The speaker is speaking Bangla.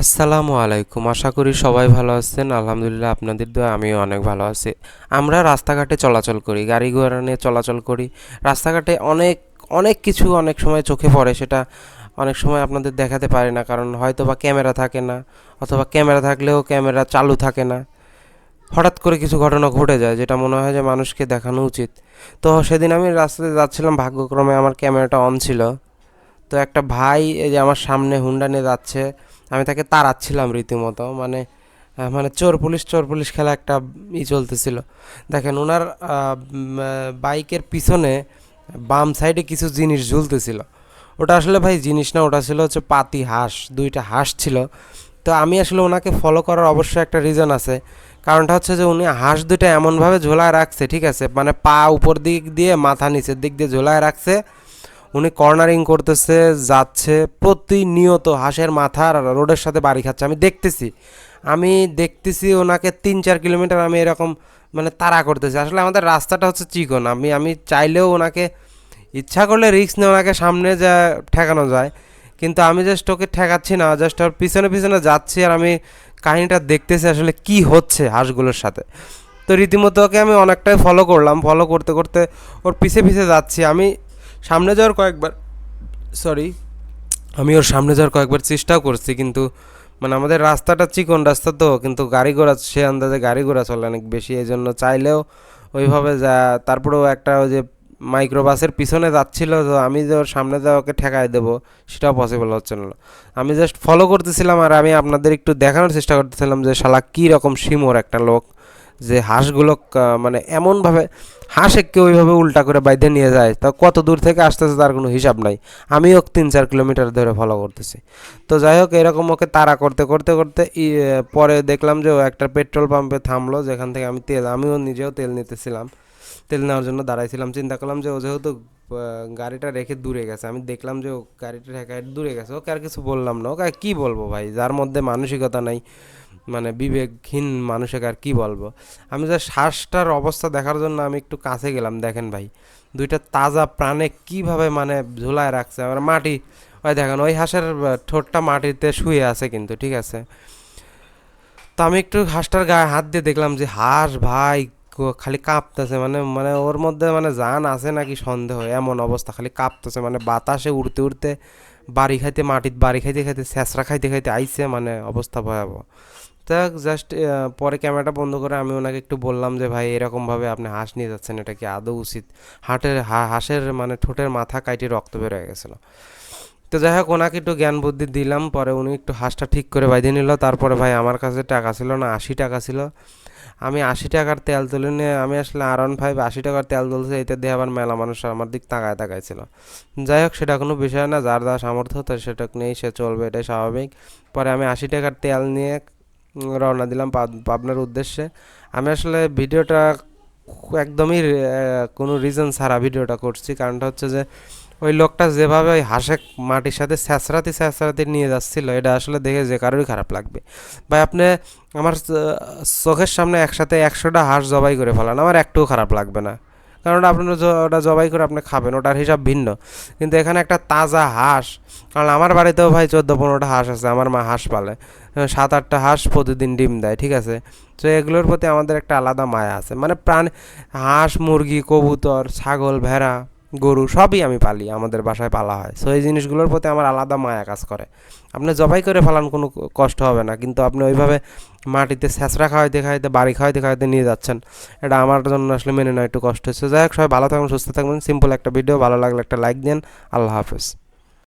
আসসালামু আলাইকুম। আশা করি সবাই ভালো আছেন। আলহামদুলিল্লাহ আপনাদের দোয়া, আমিও অনেক ভালো আছি। আমরা রাস্তাঘাটে চলাচল করি, গাড়ি ঘোড়া নিয়ে চলাচল করি। রাস্তাঘাটে অনেক অনেক কিছু অনেক সময় চোখে পড়ে, সেটা অনেক সময় আপনাদের দেখাতে পারি না। কারণ হয়তো বা ক্যামেরা থাকে না, অথবা ক্যামেরা থাকলেও ক্যামেরা চালু থাকে না। হঠাৎ করে কিছু ঘটনা ঘটে যায়, যেটা মনে হয় যে মানুষকে দেখানো উচিত। তো সেদিন আমি রাস্তাতে যাচ্ছিলাম, ভাগ্যক্রমে আমার ক্যামেরাটা অন ছিল। তো একটা ভাই এই যে আমার সামনে হুন্ডা নিয়ে যাচ্ছে আমি তাকে তাড়াচ্ছিলাম রীতিমতো। মানে মানে চোর পুলিশ চোর পুলিশ খেলা একটা ই চলতেছিল। দেখেন ওনার বাইকের পিছনে বাম সাইডে কিছু জিনিস ঝুলতেছিল। ওটা আসলে ভাই জিনিস না, ওটা ছিল হচ্ছে পাতি হাঁস, দুইটা হাঁস ছিল। তো আমি আসলে ওনাকে ফলো করার অবশ্যই একটা রিজন আছে। কারণটা হচ্ছে যে উনি হাঁস দুটো এমনভাবে ঝোলায় রাখছে, ঠিক আছে? মানে পা উপর দিক দিয়ে, মাথা নিচের দিক দিয়ে ঝোলায় রাখছে। উনি কর্নারিং করতেছে, যাচ্ছে, প্রতিনিয়ত হাঁসের মাথা রোডের সাথে বাড়ি খাচ্ছে। আমি দেখতেছি। আমি দেখতেছি ওনাকে তিন চার কিলোমিটার আমি এরকম মানে তাড়া করতেছি। আসলে আমাদের রাস্তাটা হচ্ছে চিকন। আমি আমি চাইলেও ওনাকে ইচ্ছা করলে রিস্ক নিয়ে ওনাকে সামনে যা ঠেকানো যায়। কিন্তু আমি জাস্ট ওকে ঠেকাচ্ছি না। জাস্ট ওর পিছনে পিছনে যাচ্ছি আর আমি কাহিনীটা দেখতেছি আসলে কি হচ্ছে হাঁসগুলোর সাথে। তো রীতিমতো ওকে আমি অনেকটাই ফলো করলাম। ফলো করতে করতে ওর পিছে পিছে যাচ্ছি। আমি সামনে যাওয়ার কয়েকবার সরি আমি ওর সামনে যাওয়ার কয়েকবার চেষ্টাও করছি, কিন্তু মানে আমাদের রাস্তাটা চিকন রাস্তা তো, কিন্তু গাড়ি ঘোড়া, সে আন্দাজে গাড়ি ঘোড়া চলে অনেক বেশি, এই জন্য চাইলেও ওইভাবে যা, তারপরেও একটা ওই যে মাইক্রোবাসের পিছনে যাচ্ছিল, তো আমি যে ওর সামনে যা ওকে ঠেকায় দেবো, সেটাও পসিবল হচ্ছে না। আমি জাস্ট ফলো করতেছিলাম, আর আমি আপনাদের একটু দেখানোর চেষ্টা করতেছিলাম যে শালা কী রকম সিমোর একটা লোক। যে হাঁসগুলো মানে এমনভাবে, হাঁস একে ওইভাবে উল্টা করে বাইধে নিয়ে যায়, তা কত দূর থেকে আসতেছে তার কোনো হিসাব নাই। আমিও তিন চার কিলোমিটার ধরে ফলো করতেছি। তো যাই হোক, এরকম ওকে তাড়া করতে করতে করতে পরে দেখলাম যে ও একটা পেট্রোল পাম্পে থামলো, যেখান থেকে আমি তেল, আমিও নিজেও তেল নিতেছিলাম। তেল নেওয়ার জন্য দাঁড়াইছিলাম। চিন্তা করলাম যে ও যেহেতু গাড়িটা রেখে দূরে গেছে, আমি দেখলাম যে ও গাড়িটা রেখে দূরে গেছে, ওকে আর কিছু বললাম না। ওকে কী বলব ভাই? যার মধ্যে মানসিকতা নাই। মানে বিবেকহীন মানুষকে আর কি বলব? আমি যে শ্বাসটার অবস্থা দেখার জন্য আমি একটু কাছে গেলাম, দেখেন ভাই। দুইটা তাজা প্রাণে কীভাবে মানে ঝুলায় রাখছে? আমার মাটি, ওই দেখেন, ওই হাঁসের ঠোঁটটা মাটিতে শুয়ে আছে কিন্তু, ঠিক আছে? তো আমি একটু হাঁসটার গায়ে হাত দিয়ে দেখলাম যে, হাঁস ভাই খালি কাঁপতেছে। মানে মানে ওর মধ্যে মানে জান আছে নাকি সন্দেহ? এমন অবস্থা, খালি কাঁপতেছে। মানে বাতাসে উড়তে উড়তে বাড়ি খাইতে মাটিতে বাড়ি খাইতে খাইতে স্যাঁচড়া খাইতে খাইতে আইছে। মানে অবস্থা ভয়াবহ। তা জাস্ট পরে ক্যামেরাটা বন্ধ করে আমি ওনাকে একটু বললাম যে, ভাই, এরকমভাবে আপনি হাঁস নিয়ে যাচ্ছেন, এটা কি আদৌ উচিত? হাটের হাঁসের মানে ঠোঁটের মাথা কাইটে রক্ত বের হয়ে গেছিল। তো যাই হোক, ওনাকে একটু জ্ঞান বুদ্ধি দিলাম, পরে উনি একটু হাঁসটা ঠিক করে বাইধে নিল। তারপরে, ভাই, আমার কাছে টাকা ছিল না, আশি টাকা ছিল। আমি আশি টাকার তেল তুলে নিয়ে, আমি আসলে আর ওয়ান ফাইভ আশি টাকার তেল তুলছে এটা দিয়ে আবার মেলা মানুষ আমার দিক তাকায় ছিল। যাই হোক, সেটা কোনো বিষয় না, যার যা সামর্থ্য তো সেটা নিয়েই সে চলবে, এটাই স্বাভাবিক। পরে আমি আশি টাকার তেল নিয়ে রওনা দিলাম পাব- পাবনার উদ্দেশ্যে। আমি আসলে ভিডিওটা একদমই কোনো রিজন ছাড়া ভিডিওটা করছি। কারণটা হচ্ছে যে, ওই লোকটা যেভাবে ওই হাঁসে মাটির সাথে স্যাঁচড়াতে স্যাঁচড়াতে নিয়ে যাচ্ছিল, এটা আসলে দেখে যে কারোরই খারাপ লাগবে। ভাই, আপনি, আমার চোখের সামনে একসাথে একশোটা হাঁস জবাই করে ফেলান, আমার একটুও খারাপ লাগবে না। কারণ ওটা আপনার ওটা জবাই করে আপনি খাবেন, ওটার হিসাব ভিন্ন। কিন্তু এখানে একটা তাজা হাঁস, কারণ আমার বাড়িতেও ভাই চোদ্দ পনেরোটা হাঁস আছে, আমার মা হাঁস পালে। সাত আটটা হাঁস প্রতিদিন ডিম দেয়, ঠিক আছে? তো এগুলোর প্রতি আমাদের একটা আলাদা মায়া আছে। মানে প্রাণ, হাঁস, মুরগি, কবুতর, ছাগল, ভেড়া গরু সবই আমি পালি, আমাদের বাসায় পালা হয়। সো এই জিনিসগুলোর প্রতি আমার আলাদা মায়া কাজ করে। আপনি জবাই করে ফেলান কোনো কষ্ট হবে না, কিন্তু আপনি ওইভাবে মাটিতে স্যাঁচড়া খাওয়াইতে খাওয়াইতে, বাড়ি খাওয়াইতে খাওয়াইতে নিয়ে যাচ্ছেন, এটা আমার জন্য আসলে মেনে নেওয়া একটু কষ্ট। হচ্ছে যাই হোক, সবাই ভালো থাকবেন, সুস্থ থাকবেন সিম্পল একটা ভিডিও ভালো লাগলে একটা লাইক দেন আল্লাহ হাফেজ।